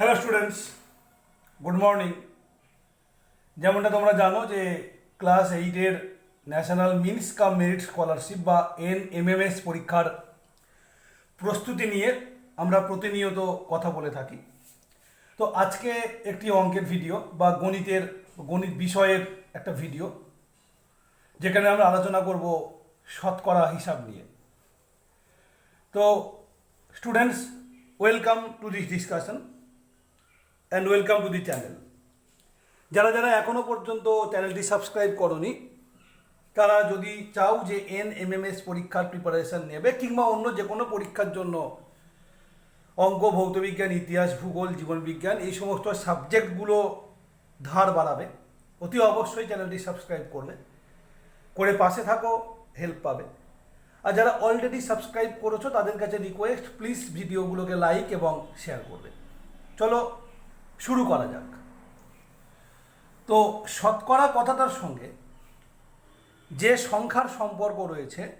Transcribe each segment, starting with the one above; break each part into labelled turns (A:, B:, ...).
A: Hello students, good morning. যেমনটা তোমরা জানো যে ক্লাস এইটের national means cum merit scholarship বা এন এমএমএস পরীক্ষার প্রস্তুতি নিয়ে আমরা প্রতিনিয়ত কথা বলে থাকি। তো আজকে একটি অঙ্কের ভিডিও বা গণিতের, গণিত বিষয়ের একটা ভিডিও, যেখানে আমরা আলোচনা করব শতকরা হিসাব নিয়ে। তো students, welcome to this discussion. And welcome to the channel যারা যারা এখনও পর্যন্ত চ্যানেলটি সাবস্ক্রাইব করনি, তারা যদি চাও যে এন এমএমএস পরীক্ষার প্রিপারেশন নেবে কিংবা অন্য যে কোনো পরীক্ষার জন্য অঙ্ক, ভৌতবিজ্ঞান, ইতিহাস, ভূগোল, জীবনবিজ্ঞান এই সমস্ত সাবজেক্টগুলো ধার বাড়াবে, অতি অবশ্যই চ্যানেলটি সাবস্ক্রাইব করবে, করে পাশে থাকো হেল্প পাবে। আর যারা অলরেডি সাবস্ক্রাইব করেছ, তাদের কাছে রিকোয়েস্ট প্লিজ ভিডিওগুলোকে লাইক এবং শেয়ার করবে। চলো শুরু করা যাক। তো শতকরা কথাটার সঙ্গে যে সংখ্যার সম্পর্ক রয়েছে,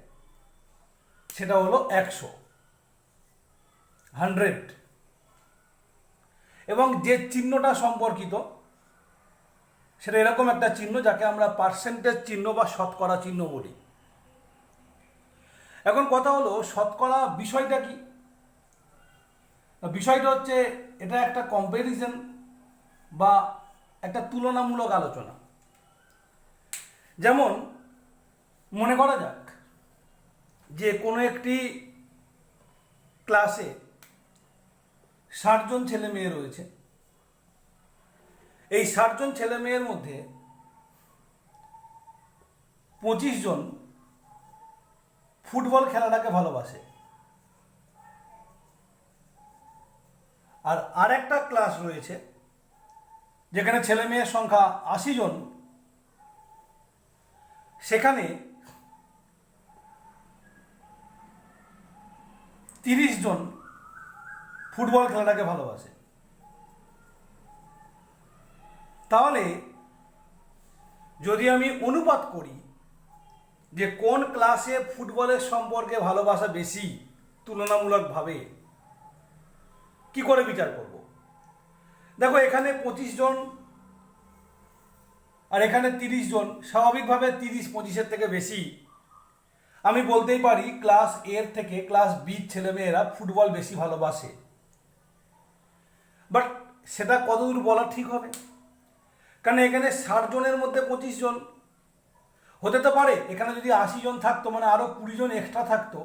A: সেটা হলো একশো। হান্ড্রেড। এবং যে চিহ্নটা সম্পর্কিত, সেটা এরকম একটা চিহ্ন যাকে আমরা পার্সেন্টেজ চিহ্ন বা শতকরা চিহ্ন বলি। এখন কথা হলো, শতকরা বিষয়টা কি? বিষয়টা হচ্ছে, এটা একটা কম্প্যারিজন বা একটা তুলনামূলক আলোচনা। যেমন, মনে করা যাক যে কোনো একটি ক্লাসে ষাটজন ছেলে মেয়ে রয়েছে। এই ষাটজন ছেলে মেয়ের মধ্যে পঁচিশ জন ফুটবল খেলাটাকে ভালোবাসে। আর আরেকটা ক্লাস রয়েছে যেখানে ছেলে মেয়ের সংখ্যা আশি জন, সেখানে তিরিশ জন ফুটবল খেলাটাকে ভালোবাসে। তাহলে যদি আমি অনুপাত করি যে কোন ক্লাসে ফুটবলের সম্পর্কে ভালোবাসা বেশি তুলনামূলকভাবে, কি করে বিচার করব? এখানে পঁচিশ জন আর এখানে তিরিশ জন, স্বাভাবিকভাবে তিরিশ পঁচিশের থেকে বেশি। আমি বলতেই পারি ক্লাস এর থেকে ক্লাস বির ছেলেমেয়েরা ফুটবল বেশি ভালোবাসে। বাট সেটা কতদূর বলা ঠিক হবে? কারণ এখানে ষাট জনের মধ্যে পঁচিশ জন? হতে তো পারে, এখানে যদি আশি জন থাকতো মানে আরও কুড়ি জন এক্সট্রা থাকতো,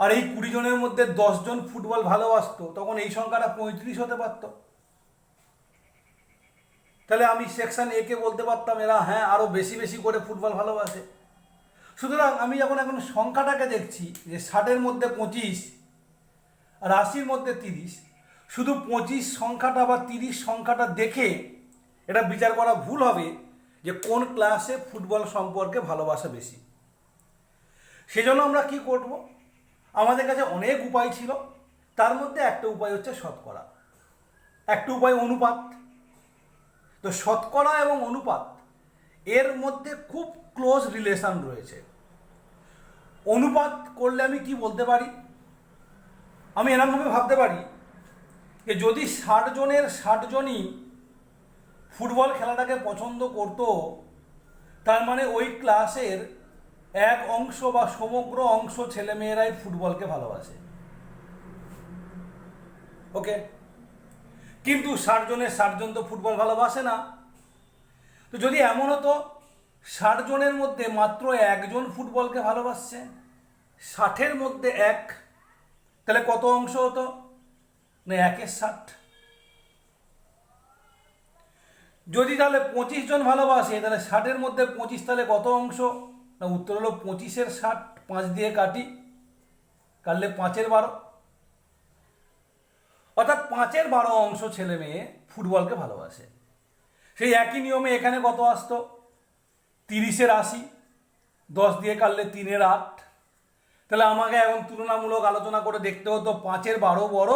A: আর এই কুড়ি জনের মধ্যে জন ফুটবল ভালোবাসতো, তখন এই সংখ্যাটা পঁয়ত্রিশ হতে পারতো। তাহলে আমি সেকশন এ কে বলতে পারতাম এরা হ্যাঁ আরও বেশি বেশি করে ফুটবল ভালোবাসে। সুতরাং আমি যখন এখন সংখ্যাটাকে দেখছি যে ষাটের মধ্যে পঁচিশ আর আশির মধ্যে তিরিশ, শুধু পঁচিশ সংখ্যাটা বা তিরিশ সংখ্যাটা দেখে এটা বিচার করা ভুল হবে যে কোন ক্লাসে ফুটবল সম্পর্কে ভালোবাসা বেশি। সেজন্য আমরা কি করব? আমাদের কাছে অনেক উপায় ছিল, তার মধ্যে একটা উপায় হচ্ছে শতকরা। একটা উপায় অনুপাত। তো শতকরা এবং অনুপাত, এর মধ্যে খুব ক্লোজ রিলেশন রয়েছে। অনুপাত করলে আমি কি বলতে পারি? আমি এরকমভাবে ভাবতে পারি যে যদি ষাট জনের ষাট জনই ফুটবল খেলাটাকে পছন্দ করতো, তার মানে ওই ক্লাসের এক অংশ বা সমগ্র অংশ ছেলেমেয়েরাই ফুটবলকে ভালোবাসে। ওকে কিন্তু ষাট জনের ষাট তো ফুটবল ভালোবাসে না। তো যদি এমন হতো ষাট জনের মধ্যে মাত্র একজন ফুটবলকে ভালোবাসছে, ষাটের মধ্যে এক, তাহলে কত অংশ হতো? না একের ষাট। যদি তাহলে পঁচিশ জন ভালোবাসে, তাহলে ষাটের মধ্যে পঁচিশ তাহলে কত অংশ? না, উত্তর হলো পঁচিশের ষাট, পাঁচ দিয়ে কাটি, কাটলে পাঁচের বারো। অর্থাৎ পাঁচের বারো অংশ ছেলে মেয়ে ফুটবলকে ভালোবাসে। সেই একই নিয়মে এখানে কত আসতো? তিরিশের আশি, দশ দিয়ে কাটলে তিনের আট। তাহলে আমাকে এখন তুলনামূলক আলোচনা করে দেখতে হতো পাঁচের বারো বড়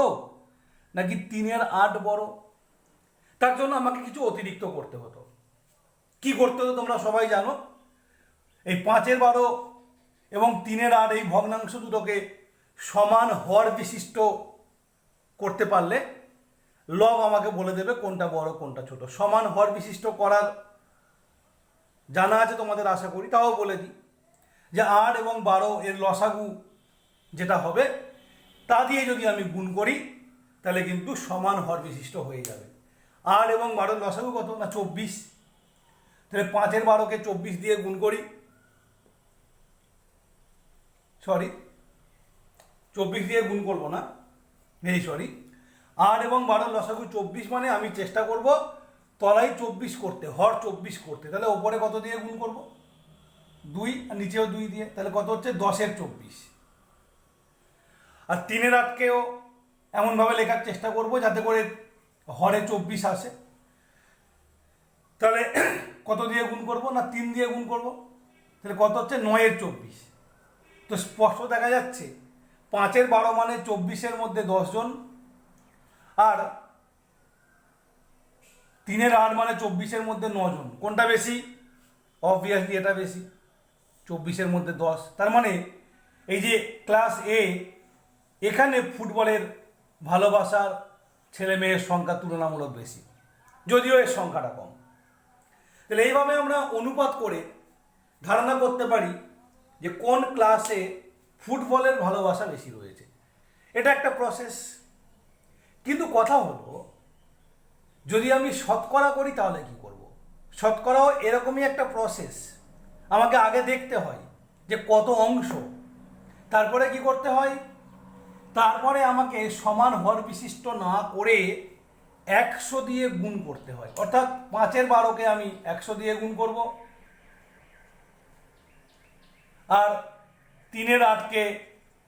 A: নাকি তিনের আট বড়? তার জন্য আমাকে কিছু অতিরিক্ত করতে হতো। কি করতে হতো তোমরা সবাই জানো? এই পাঁচের বারো এবং তিনের আট, এই ভগ্নাংশ দুটোকে সমান হর বিশিষ্ট করতে পারলে লব আমাকে বলে দেবে কোনটা বড়, কোনটা ছোট। সমান হর বিশিষ্ট করার জানা আছে তোমাদের আশা করি, তাও বলে দিই যে আট এবং বারো এর লসাগু যেটা হবে, তা দিয়ে যদি আমি গুণ করি, তাহলে কিন্তু সমান হর বিশিষ্ট হয়ে যাবে। আট এবং বারোর লসাগু কত? না, চব্বিশ। তাহলে পাঁচের বারোকে চব্বিশ দিয়ে গুণ করি। সরি চব্বিশ দিয়ে গুণ করব না। ভেরি সরি আট এবং বারোর লসাগু চব্বিশ মানে আমি চেষ্টা করব তলায় চব্বিশ করতে, হর চব্বিশ করতে। তাহলে ওপরে কত দিয়ে গুণ করব? দুই আর নিচেও দুই দিয়ে, তাহলে কত হচ্ছে? দশের চব্বিশ। আর তিনের আটকেও এমনভাবে লেখার চেষ্টা করব যাতে করে হরে চব্বিশ আসে। তাহলে কত দিয়ে গুণ করব না তিন দিয়ে গুণ করব? তাহলে কত হচ্ছে? নয়ের চব্বিশ। তো স্পষ্ট দেখা যাচ্ছে পাঁচের বারো মানে চব্বিশের মধ্যে দশজন। আর তিনের আট মানে চব্বিশের মধ্যে নজন। কোনটা বেশি? অবভিয়াসলি এটা বেশি। চব্বিশের মধ্যে দশ। তার মানে এই যে ক্লাস এ এখানে ফুটবলের ভালোবাসার ছেলে মেয়ের সংখ্যা তুলনামূলক বেশি। যদিও এর সংখ্যাটা কম। তাহলে এইভাবে আমরা অনুপাত করে ধারণা করতে পারি যে কোন ক্লাসে ফুটবলের ভালোবাসা বেশি রয়েছে। এটা একটা প্রসেস কিন্তু কথা হলো, যদি আমি শতকরা করি তাহলে কি করব? শতকরাও এরকমই একটা প্রসেস আমাকে আগে দেখতে হয় যে কত অংশ। তারপরে কি করতে হয়? তারপরে আমাকে সমান হর বিশিষ্ট না করে একশো দিয়ে গুণ করতে হয়। অর্থাৎ পাঁচের বারোকে আমি একশো দিয়ে গুণ করব। আর তিনের আটকে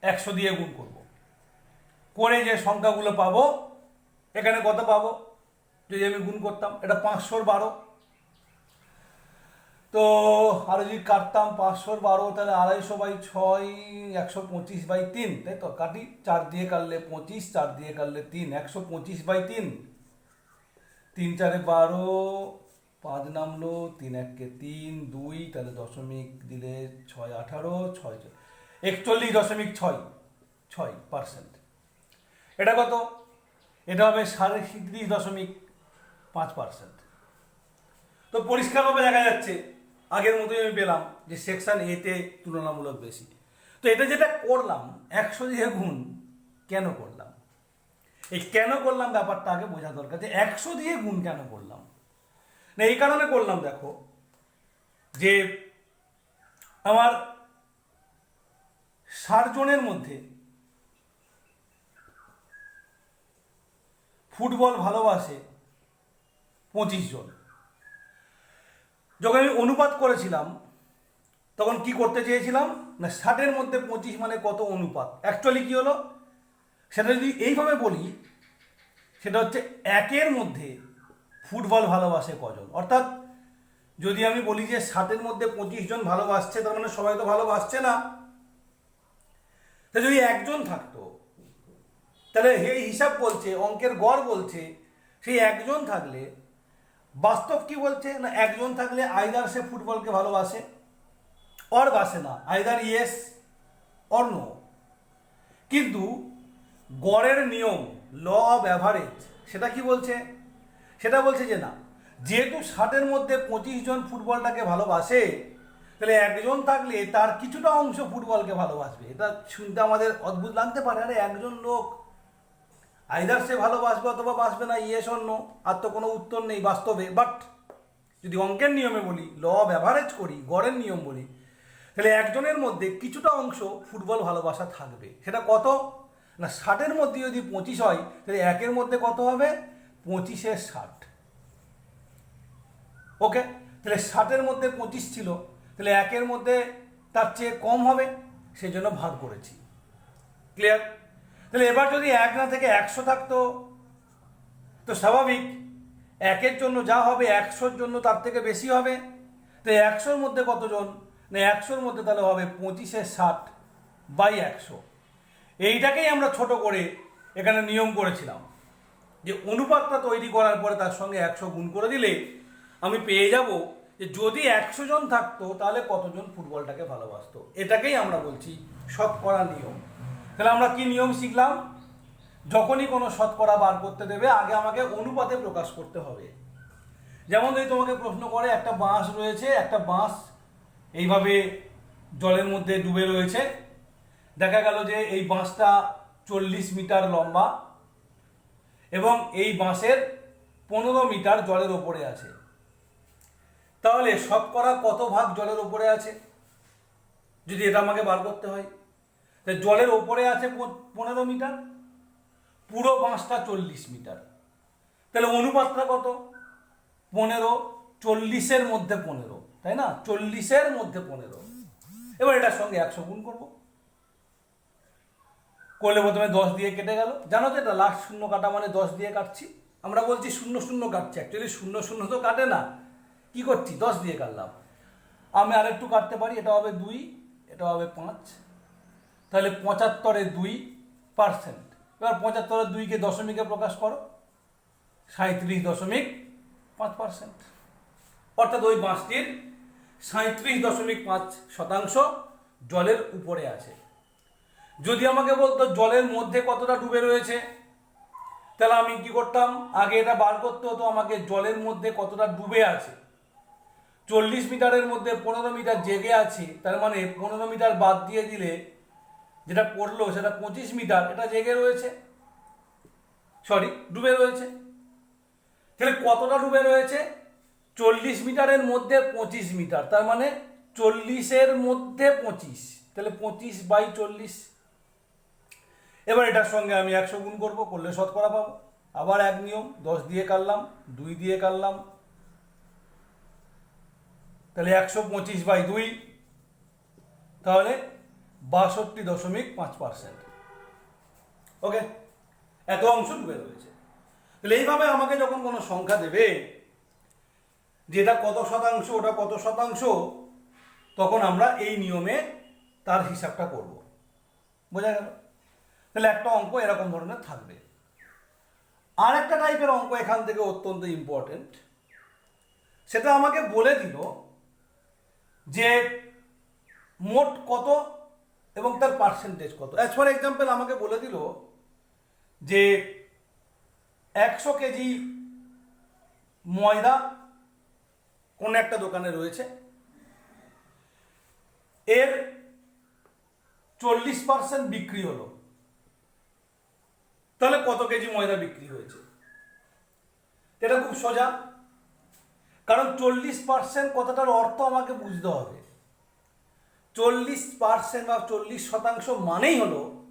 A: একশো দিয়ে গুণ করব। করে যে সংখ্যাগুলো পাবো, এখানে কত পাবো? যদি আমি গুণ করতাম, এটা পাঁচশোর বারো। তো আরও যদি কাটতাম পাঁচশোর বারো, তাহলে আড়াইশো বাই ছয়, একশো পঁচিশ বাই তিন। তাই তো, কাটি, চার দিয়ে কাটলে পঁচিশ, চার দিয়ে কাটলে তিন, একশো পঁচিশ বাই তিন। তিন চারে বারো, পাঁচ নামলো, তিন এককে তিন, দুই, তাহলে দশমিক দিলে ছয় আঠারো, ছয় একচল্লিশ দশমিক ছয় ছয় পার্সেন্ট এটা কত? এটা হবে সাড়ে সাঁত্রিশ দশমিক পাঁচ পার্সেন্ট তো পরিষ্কারভাবে দেখা যাচ্ছে, আগের মতোই আমি পেলাম যে সেকশন এতে তুলনামূলক বেশি। তো এটা যেটা করলাম, একশো দিয়ে গুণ কেন করলাম? এই কেন করলাম ব্যাপারটা আগে বোঝা দরকার যে একশো দিয়ে গুণ কেন করলাম? না, এই কারণে করলাম, দেখো, যে আমার ষাট জনের মধ্যে ফুটবল ভালোবাসে পঁচিশ জন। যখন আমি অনুপাত করেছিলাম, তখন কি করতে চেয়েছিলাম? না, ষাটের মধ্যে পঁচিশ মানে কত অনুপাত? অ্যাকচুয়ালি কি হলো? সেটা যদি এইভাবে বলি, সেটা হচ্ছে একের মধ্যে ফুটবল ভালোবাসে কজন? অর্থাৎ যদি আমি বলি যে ষাটের মধ্যে পঁচিশ জন ভালোবাসছে, তার মানে সবাই তো ভালোবাসছে না। তা যদি একজন থাকতো, তাহলে এই হিসাব বলছে, অঙ্কের গড় বলছে সেই একজন থাকলে বাস্তব কি বলছে? না, একজন থাকলে আইদার সে ফুটবলকে ভালোবাসে অর বাসে না আইদার ইয়েস অর নো কিন্তু গড়ের নিয়ম ল অফ অ্যাভারেজ সেটা কি বলছে? সেটা বলছে যে না, যেহেতু ষাটের মধ্যে পঁচিশ জন ফুটবলটাকে ভালোবাসে তাহলে একজন থাকলে তার কিছুটা অংশ ফুটবলকে ভালোবাসবে। এটা শুনতে আমাদের অদ্ভুত লাগতে পারে। আরে একজন লোক আইদার সে ভালোবাসবে অথবা বাসবে না ইয়েস অন্য আর তো কোনো উত্তর নেই বাস্তবে। বাট যদি অঙ্কের নিয়মে বলি ল অ্যাভারেজ করি, গড়ের নিয়ম বলি, তাহলে একজনের মধ্যে কিছুটা অংশ ফুটবল ভালোবাসা থাকবে। সেটা কত? না, ষাটের মধ্যে যদি পঁচিশ হয়, তাহলে একের মধ্যে কত হবে? পঁচিশের ষাট। ওকে তাহলে ষাটের মধ্যে পঁচিশ ছিল তাহলে একের মধ্যে তার চেয়ে কম হবে সেই জন্য ভাগ করেছি। ক্লিয়ার তাহলে এবার যদি এক না থেকে একশো থাকতো, তো স্বাভাবিক, একের জন্য যা হবে একশোর জন্য তার থেকে বেশি হবে। তো একশোর মধ্যে কতজন? না, একশোর মধ্যে তাহলে হবে পঁচিশে ষাট বাই একশো। এইটাকেই আমরা ছোট করে এখানে নিয়ম করেছিলাম। যে অনুপাতটা তৈরি করার পরে তার সঙ্গে একশো গুণ করে দিলে আমি পেয়ে যাব যে যদি একশো জন থাকতো, তাহলে কতজন ফুটবলটাকে ভালোবাসতো? এটাকেই আমরা বলছি শতকরা নিয়ম। তাহলে আমরা কি নিয়ম শিখলাম? যখনই কোনো শতকরা বার করতে দেবে, আগে আমাকে অনুপাতে প্রকাশ করতে হবে। যেমন যদি তোমাকে প্রশ্ন করে, একটা বাঁশ রয়েছে, একটা বাঁশ এইভাবে জলের মধ্যে ডুবে রয়েছে। দেখা গেল যে এই বাঁশটা চল্লিশ মিটার লম্বা এবং এই বাঁশের পনেরো মিটার জলের ওপরে আছে। তাহলে শতকরা কত ভাগ জলের ওপরে আছে? যদি এটা আমাকে বার করতে হয়। জলের ওপরে আছে পনেরো মিটার, পুরো বাঁশটা চল্লিশ মিটার। তাহলে অনুপাতটা কত? পনেরো, চল্লিশের মধ্যে পনেরো, তাই না? চল্লিশের মধ্যে পনেরো। এবার এটার সঙ্গে একশো গুণ করব। করলে প্রথমে দশ দিয়ে কেটে গেল। জানো তো এটা লাস্ট শূন্য কাটা মানে দশ দিয়ে কাটছি। আমরা বলছি শূন্য শূন্য কাটছি। অ্যাকচুয়ালি শূন্য শূন্য তো কাটে না। কি করছি? দশ দিয়ে কাটলাম। আমি আরেকটু কাটতে পারি, এটা হবে দুই, এটা হবে পাঁচ। তাহলে পঁচাত্তরে দুই পার্সেন্ট এবার পঁচাত্তরের দুইকে দশমিকে প্রকাশ করো। সাঁত্রিশ দশমিক পাঁচ পার্সেন্ট অর্থাৎ ওই বাঁশটির সাঁত্রিশ দশমিক পাঁচ শতাংশ জলের উপরে আছে। যদি আমাকে বলতো জলের মধ্যে কতটা ডুবে রয়েছে, তাহলে আমি কি করতাম? আগে এটা বার করতে হতো আমাকে জলের মধ্যে কতটা ডুবে আছে। চল্লিশ মিটারের মধ্যে পনেরো মিটার জেগে আছে, তার মানে পনেরো মিটার বাদ দিয়ে দিলে যেটা পড়ল সেটা পঁচিশ মিটার, এটা জেগে রয়েছে। সরি ডুবে রয়েছে। তাহলে কতটা ডুবে রয়েছে? চল্লিশ মিটারের মধ্যে পঁচিশ মিটার, তার মানে চল্লিশের মধ্যে পঁচিশ। তাহলে পঁচিশ বাই চল্লিশ। এবার এটার সঙ্গে আমি একশো গুণ করব, করলে শতকরা পাবো। আবার এক নিয়ম, দশ দিয়ে কাটলাম, দুই দিয়ে কাটলাম তাহলে একশো পঁচিশ বাই দুই, তাহলে বাষট্টি দশমিক পাঁচ পার্সেন্ট। ওকে? এত অংশ ডুবে রয়েছে। তাহলে এইভাবে আমাকে যখন কোনো সংখ্যা দেবে যে এটা কত শতাংশ, ওটা কত শতাংশ, তখন আমরা এই নিয়মে তার হিসাবটা করব। বোঝা গেল? তাহলে একটা অঙ্ক এরকম ধরনের থাকবে। আর একটা টাইপের অঙ্ক এখান থেকে অত্যন্ত ইম্পর্টেন্ট সেটা আমাকে বলে দিল যে মোট কত এবং তার পার্সেন্টেজ কত। অ্যাজ ফর এক্সাম্পল আমাকে বলে দিল যে একশো কেজি ময়দা কোন একটা দোকানে রয়েছে। এর চল্লিশ পার্সেন্ট বিক্রি হলো। তাহলে কত কেজি ময়দা বিক্রি হয়েছে? এটা খুব সোজা। কারণ চল্লিশ পার্সেন্ট কথাটার অর্থ আমাকে বুঝতে হবে। চল্লিশ পার্সেন্ট বা চল্লিশ শতাংশ মানেই হলো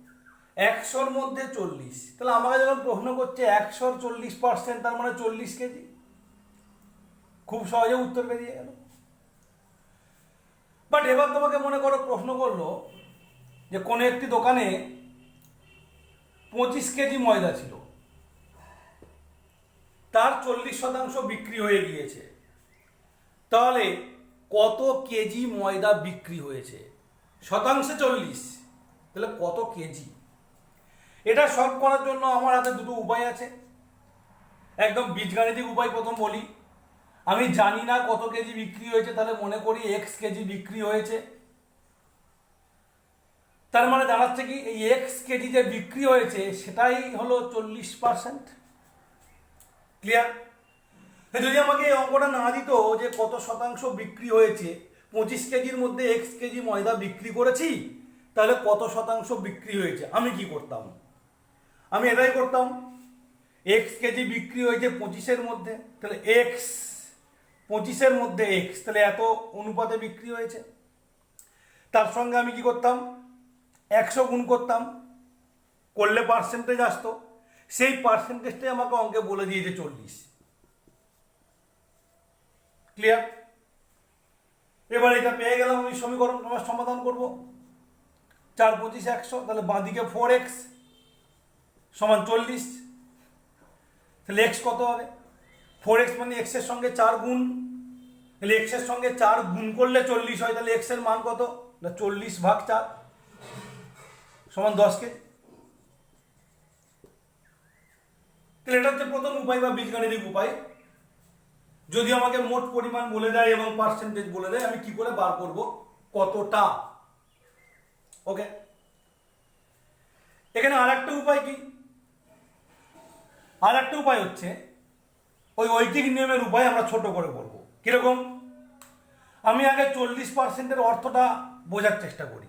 A: একশোর মধ্যে চল্লিশ। তাহলে আমাকে যখন প্রশ্ন করছে একশোর চল্লিশ পার্সেন্ট তার মানে চল্লিশ কেজি? খুব সহজে উত্তর বেরিয়ে গেল। বাট এবার তোমাকে মনে করো প্রশ্ন করল যে কোনো একটি দোকানে পঁচিশ কেজি ময়দা ছিল। তার চল্লিশ শতাংশ বিক্রি হয়ে গিয়েছে। তাহলে কত কেজি ময়দা বিক্রি হয়েছে? শতাংশে চল্লিশ। তাহলে কত কেজি? এটা সলভ করার জন্য আমার হাতে দুটো উপায় আছে। একদম বীজগাণিতিক উপায় প্রথম বলি। আমি জানি না কত কেজি বিক্রি হয়েছে, তাহলে মনে করি এক্স কেজি বিক্রি হয়েছে। তার মানে দাঁড়াচ্ছে কি, এই এক্স কেজি যে বিক্রি হয়েছে, সেটাই হলো চল্লিশ পার্সেন্ট ক্লিয়ার যদি আমাকে এই অঙ্কটা না দিত যে কত শতাংশ বিক্রি হয়েছে, পঁচিশ কেজির মধ্যে এক্স কেজি ময়দা বিক্রি করেছি, তাহলে কত শতাংশ বিক্রি হয়েছে? আমি কি করতাম? আমি এটাই করতাম। এক্স কেজি বিক্রি হয়েছে পঁচিশের মধ্যে, তাহলে এক্স পঁচিশের মধ্যে এক্স তাহলে এত অনুপাতে বিক্রি হয়েছে। তার সঙ্গে আমি কি করতাম? একশো গুণ করতাম, করলে পার্সেন্টেজ আসতো। সেই পার্সেন্টেজটাই আমাকে অঙ্কে বলে দিয়েছে চল্লিশ। ক্লিয়ার এবার এটা পেয়ে গেলাম আমি সমীকরণ আমার সমাধান করব। চার পঁচিশ একশো, তাহলে বাঁদিকে ফোর এক্স সমান চল্লিশ। তাহলে এক্স কত হবে? ফোর এক্স মানে এক্সের সঙ্গে চার গুণ। তাহলে এক্সের সঙ্গে চার গুণ করলে চল্লিশ হয়, তাহলে এক্সের মান কত? না, চল্লিশ ভাগ চার সমান দশ কেজি তাহলে এটা হচ্ছে প্রথম উপায় বা বীজগাণিতিক উপায়। যদি আমাকে মোট পরিমাণ বলে দেয় এবং পার্সেন্টেজ বলে দেয়, আমি কি করে বার করব? কতটা? ওকে এখানে আর একটা উপায় কি? আর একটা উপায় হচ্ছে, ওই ঐকিক নিয়মের উপায় আমরা ছোট করে বলব। কীরকম? আমি আগে চল্লিশ পার্সেন্টের অর্থটা বোঝার চেষ্টা করি।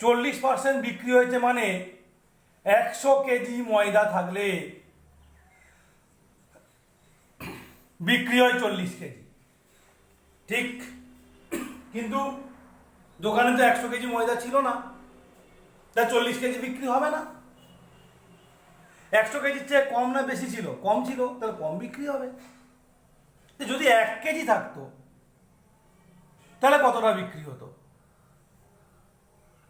A: চল্লিশ পার্সেন্ট বিক্রি হয়েছে মানে একশো কেজি ময়দা থাকলে। বিক্রি হয় চল্লিশ কেজি। ঠিক? কিন্তু দোকানে তো একশো কেজি ময়দা ছিল না। তা চল্লিশ কেজি বিক্রি হবে না। একশো কেজির চেয়ে কম না বেশি ছিল? কম ছিল, তাহলে কম বিক্রি হবে। যদি এক কেজি থাকতো, তাহলে কতটা বিক্রি হতো?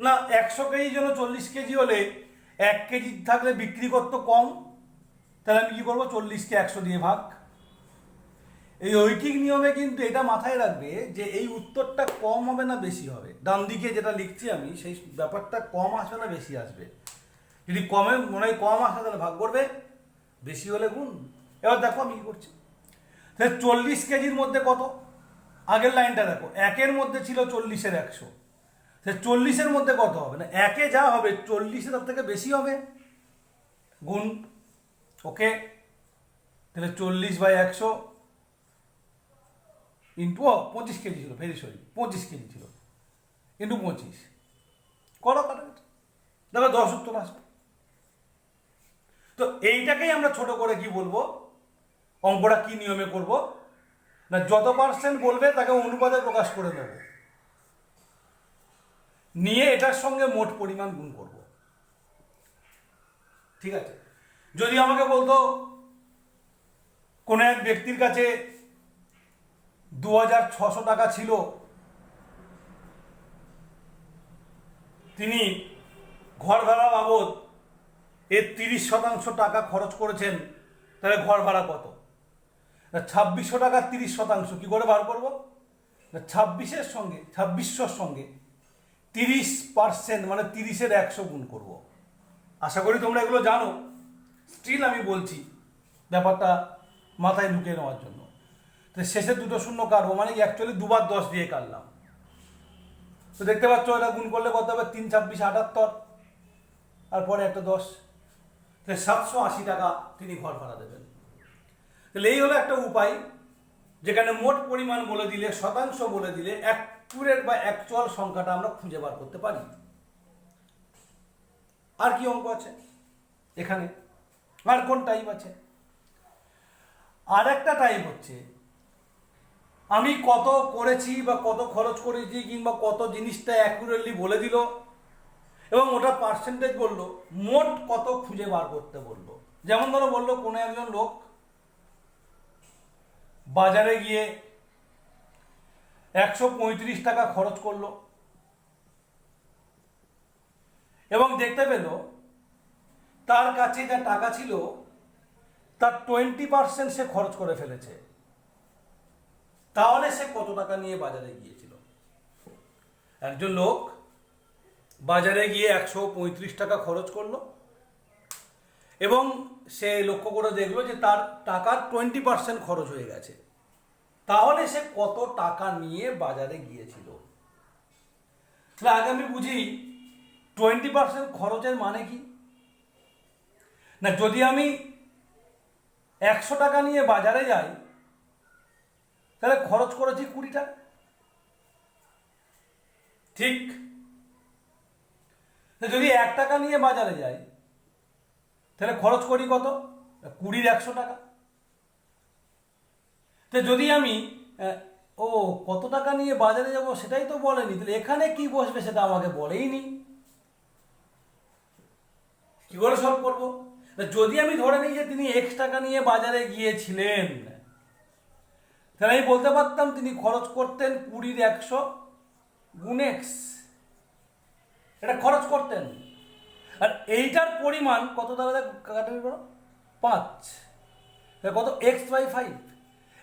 A: না, একশো কেজির জন্য চল্লিশ কেজি হলে এক কেজি থাকলে বিক্রি করতো কম, তাহলে আমি কী করব? চল্লিশকে একশো দিয়ে ভাগ। এই ঐকিক নিয়মে কিন্তু এটা মাথায় রাখবে যে এই উত্তরটা কম হবে না বেশি হবে। ডান দিকে যেটা লিখছি আমি, সেই ব্যাপারটা কম আসবে না বেশি আসবে। যদি কমে, মনে হয় কম আসে তাহলে ভাগ করবে, বেশি হলে গুণ। এবার দেখো আমি কী করছি। তাহলে চল্লিশ কেজির মধ্যে কত? আগের লাইনটা দেখো, একের মধ্যে ছিল চল্লিশের একশো। সে চল্লিশের মধ্যে কত হবে? না, একে যা হবে, চল্লিশে তার থেকে বেশি হবে। গুণ, ওকে? তাহলে চল্লিশ বাই একশো ইন্টু ও পঁচিশ কেজি ছিল, ভেরি সরি, পঁচিশ কেজি ছিল। ইন্টু পঁচিশ। করো কাটা দেখো দশ উত্তর আসবে। তো এইটাকেই আমরা ছোট করে কি বলব? অঙ্কটা কি নিয়মে করব? না, যত পার্সেন্ট বলবে, তাকে অনুপাতে প্রকাশ করে দেব। নিয়ে এটার সঙ্গে মোট পরিমাণ গুণ করব। ঠিক আছে? যদি আমাকে বলতো, কোনো এক ব্যক্তির কাছে দু হাজার ছশো টাকা ছিল। তিনি ঘর ভাড়া বাবদ এর তিরিশ শতাংশ টাকা খরচ করেছেন। তাহলে ঘর ভাড়া কত? ছাব্বিশশো টাকা তিরিশ শতাংশ। কি করে বার করব? ছাব্বিশের সঙ্গে, ছাব্বিশশোর সঙ্গে তিরিশ পার্সেন্ট মানে তিরিশের একশো গুণ করব। আশা করি তোমরা এগুলো জানো। স্টিল আমি বলছি, ব্যাপারটা মাথায় ঢুকিয়ে নেওয়ার জন্য। তো শেষে দুটো শূন্য কাটবো মানে অ্যাকচুয়ালি দুবার দশ দিয়ে কাটলাম। তো দেখতে পাচ্ছ এটা গুণ করলে কত হবে? তিন ছাব্বিশ আটাত্তর আর পরে একটা দশ। তাহলে সাতশো আশি টাকা তিনি ঘর ভাড়া দেবেন। তাহলে এই হলো একটা উপায়, যেখানে মোট পরিমাণ বলে দিলে, শতাংশ বলে দিলে অ্যাকুরেট বা অ্যাকচুয়াল সংখ্যাটা আমরা খুঁজে বার করতে পারি। আর কি অঙ্ক আছে? এখানে। আর কোন টাইপ আছে? আর একটা টাইপ হচ্ছে আমি কত করেছি বা কত খরচ করেছি কিংবা কত জিনিসটা অ্যাকুরেটলি বলে দিল এবং ওটা পার্সেন্টেজ বলল, মোট কত খুঁজে বার করতে বলল। যেমন ধরো বলল, কোনো একজন লোক বাজারে গিয়ে একশো পঁয়ত্রিশ টাকা খরচ করল এবং দেখতে পেল তার কাছে যা টাকা ছিল, তার টোয়েন্টি পার্সেন্ট সে খরচ করে ফেলেছে। তাহলে সে কত টাকা নিয়ে বাজারে গিয়েছিল? একজন লোক বাজারে গিয়ে একশো পঁয়ত্রিশ টাকা খরচ করল এবং সে লক্ষ্য করে দেখল যে তার টাকার টোয়েন্টি পার্সেন্ট খরচ হয়ে গেছে। তাহলে সে কত টাকা নিয়ে বাজারে গিয়েছিল? তাহলে আগে আমি বুঝি, টোয়েন্টি পার্সেন্ট খরচের মানে কি? না, যদি আমি একশো টাকা নিয়ে বাজারে যাই তাহলে খরচ করেছি কুড়ি টাকা ঠিক যদি এক টাকা নিয়ে বাজারে যাই, তাহলে খরচ করি কত? কুড়ির একশো টাকা। তো যদি আমি ও, কত টাকা নিয়ে বাজারে যাব সেটাই তো বলেনি, তাহলে এখানে কি বসবে সেটা আমাকে বলেই নি কি করে সলভ করব? যদি আমি ধরে নিই যে তিনি এক্স টাকা নিয়ে বাজারে গিয়েছিলেন তাহলে আমি বলতে পারতাম তিনি খরচ করতেন কুড়ির একশো গুণ এক্স। এটা খরচ করতেন। আর এইটার পরিমাণ কত দ্বারা কাটাবি করো? পাঁচ। কত? X by five.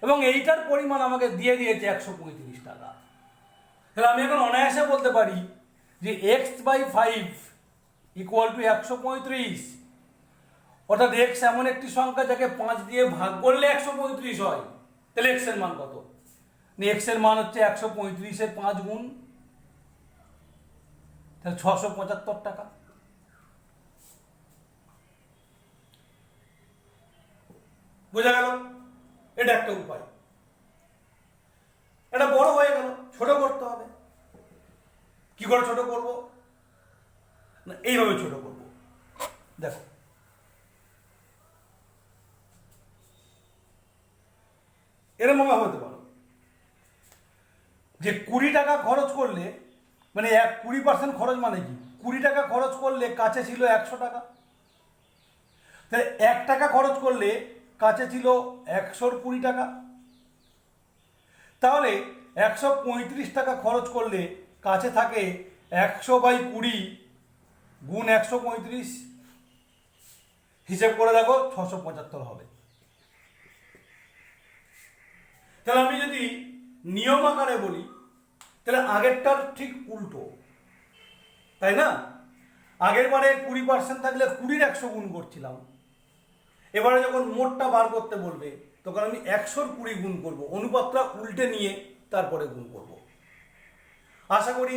A: এবং এইটার পরিমাণ আমাকে দিয়ে দিয়েছে একশো পঁয়ত্রিশ টাকা। তাহলে আমি এখন অনায়াসে বলতে পারি যে X by five equal to একশো পঁয়ত্রিশ। অর্থাৎ এক্স এমন একটি সংখ্যা যাকে পাঁচ দিয়ে ভাগ করলে একশো পঁয়ত্রিশ হয়। তাহলে এক্সের মান কত? এক্সের মান হচ্ছে একশো পঁয়ত্রিশের পাঁচ গুণ, তাহলে ছশো পঁচাত্তর টাকা। বোঝা গেল? এটা একটা উপায়। এটা বড় হয়ে গেল, ছোট করতে হবে। কি করে ছোট করব? না, এইভাবে ছোট করব। দেখো এরকম ভাবে হতে পারো। যে কুড়ি টাকা খরচ করলে মানে এক কুড়ি পার্সেন্ট খরচ মানে কি? কুড়ি টাকা খরচ করলে কাছে ছিল একশো টাকা। তাহলে এক টাকা খরচ করলে কাছে ছিল একশোর কুড়ি টাকা। তাহলে একশো পঁয়ত্রিশ টাকা খরচ করলে কাছে থাকে একশো বাই কুড়ি গুণ একশো পঁয়ত্রিশ। হিসেব করে দেখো ছশো পঁচাত্তর হবে। তাহলে আমি যদি নিয়ম আকারে বলি, তাহলে আগেরটার ঠিক উল্টো। তাই না? আগের বারে কুড়ি পার্সেন্ট থাকলে কুড়ির একশো গুণ করছিলাম। এবারে যখন মোটটা বার করতে বলবে, তখন আমি একশোর কুড়ি গুণ করব। অনুপাতটা উল্টে নিয়ে তারপরে গুণ করব। আশা করি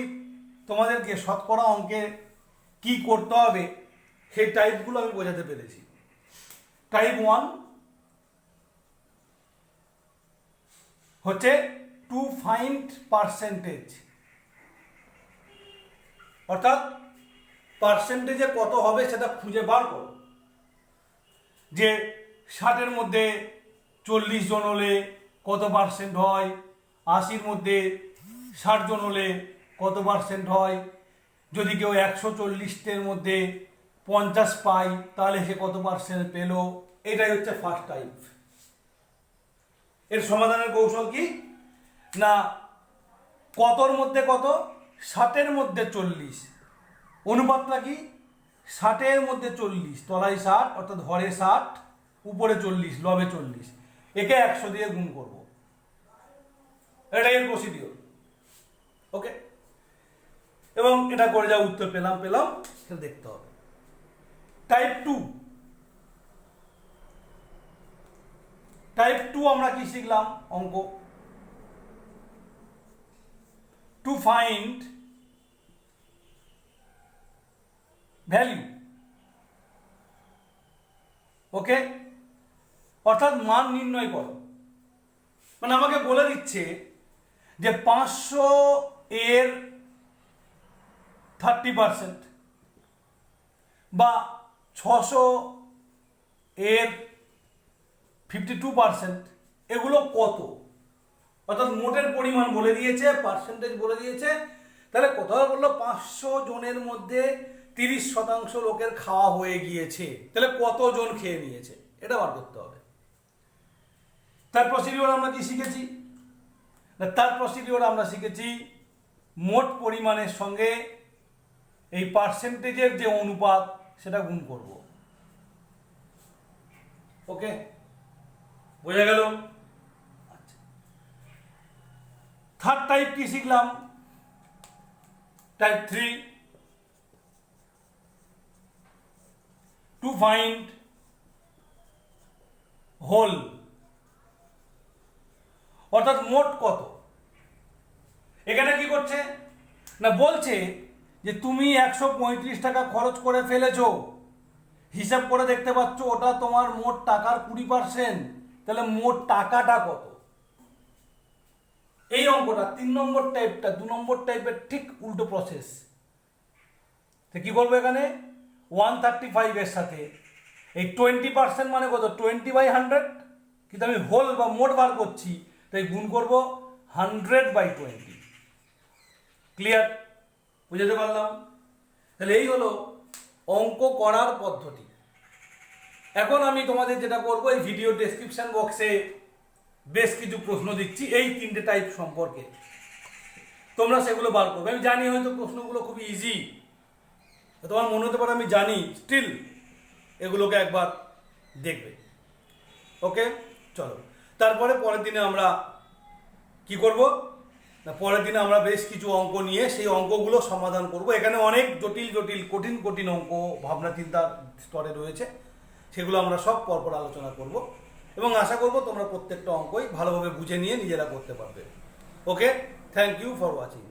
A: তোমাদেরকে শতকরা অঙ্কে কি করতে হবে, সেই টাইপগুলো আমি বোঝাতে পেরেছি। টাইপ ওয়ান হচ্ছে টু ফাইন্ড পার্সেন্টেজ অর্থাৎ পার্সেন্টেজে কত হবে সেটা খুঁজে বার করো। যে ষাটের মধ্যে চল্লিশ জন হলে কত পার্সেন্ট হয়? আশির মধ্যে ষাট জন হলে কত পার্সেন্ট হয়? যদি কেউ একশো চল্লিশের মধ্যে পঞ্চাশ পায়, তাহলে সে কত পার্সেন্ট পেল? এটাই হচ্ছে ফার্স্ট টাইপ এর সমাধানের কৌশল কি? না, কতর মধ্যে কত? ষাটের মধ্যে চল্লিশ। অনুপাতটা কি? ষাটের মধ্যে চল্লিশ, তলায় ষাট, অর্থাৎ হরে ষাট, উপরে চল্লিশ, লবে চল্লিশ। একে একশো দিয়ে গুণ করব। এটাই এর প্রসিডিওর ওকে? এবং এটা করে যা উত্তর পেলাম পেলাম, সেটা দেখতে হবে। টাইপ টু টাইপ টু আমরা কি শিখলাম? অঙ্ক। টু ফাইন্ড ভ্যালু ওকে অর্থাৎ মান নির্ণয় করো। মানে আমাকে বলে দিচ্ছে যে পাঁচশো এর থার্টি পার্সেন্ট বা ছশো এর ফিফটি টু পার্সেন্ট এগুলো কত? অর্থাৎ মোটের পরিমাণ বলে দিয়েছে পার্সেন্টেজ বলে দিয়েছে, তাহলে কোথাও বলল? পাঁচশো জনের মধ্যে তিরিশ শতাংশ লোকের খাওয়া হয়ে গিয়েছে, তাহলে কতজন খেয়ে নিয়েছে? এটা বার করতে হবে। তার প্রসিডিওর আমরা কি শিখেছি? তার প্রসিডিওর আমরা শিখেছি মোট পরিমাণের সঙ্গে এই পার্সেন্টেজের যে অনুপাত, সেটা গুণ করব। ওকে বোঝা গেল? আচ্ছা। থার্ড টাইপ কি শিখলাম? Type three to find whole অর্থাৎ মোট কত? এখানে কি করছে? না, বলছে যে তুমি একশো পঁয়ত্রিশ টাকা খরচ করে ফেলেছো। হিসাব করে দেখতে পাচ্ছ, ওটা তোমার মোট টাকার কুড়ি পার্সেন্ট তাহলে মোট টাকাটা কত? এই অঙ্কটা, তিন নম্বর টাইপটা দু নম্বর টাইপের ঠিক উল্টো প্রসেস তো কি বলব এখানে? ওয়ান থার্টি ফাইভের সাথে। এই টোয়েন্টি পার্সেন্ট মানে কত? টোয়েন্টি বাই হান্ড্রেড কিন্তু আমি হোল বা মোট বার করছি, তাই গুণ করব হান্ড্রেড বাই টোয়েন্টি ক্লিয়ার বুঝতে পারলাম? তাহলে এই হলো অঙ্ক করার পদ্ধতি। এখন আমি তোমাদের যেটা করব এই ভিডিও ডেসক্রিপশন বক্সে বেশ কিছু প্রশ্ন দিচ্ছি, এই তিনটে টাইপ সম্পর্কে। তোমরা সেগুলো বার করবে। আমি জানি হয়তো প্রশ্নগুলো খুব ইজি তোমার মনে হতে পারে আমি জানি স্টিল এগুলোকে একবার দেখবে। ওকে চলো। তারপরে পরের দিনে আমরা কি করব? না, পরের দিনে আমরা বেশ কিছু অঙ্ক নিয়ে সেই অঙ্কগুলো সমাধান করব। এখানে অনেক জটিল জটিল, কঠিন কঠিন অঙ্ক ভাবনা চিন্তার স্তরে রয়েছে। সেগুলো আমরা সব পরপর আলোচনা করব এবং আশা করব তোমরা প্রত্যেকটা অঙ্কই ভালোভাবে বুঝে নিয়ে নিজেরা করতে পারবে। Okay thank you for watching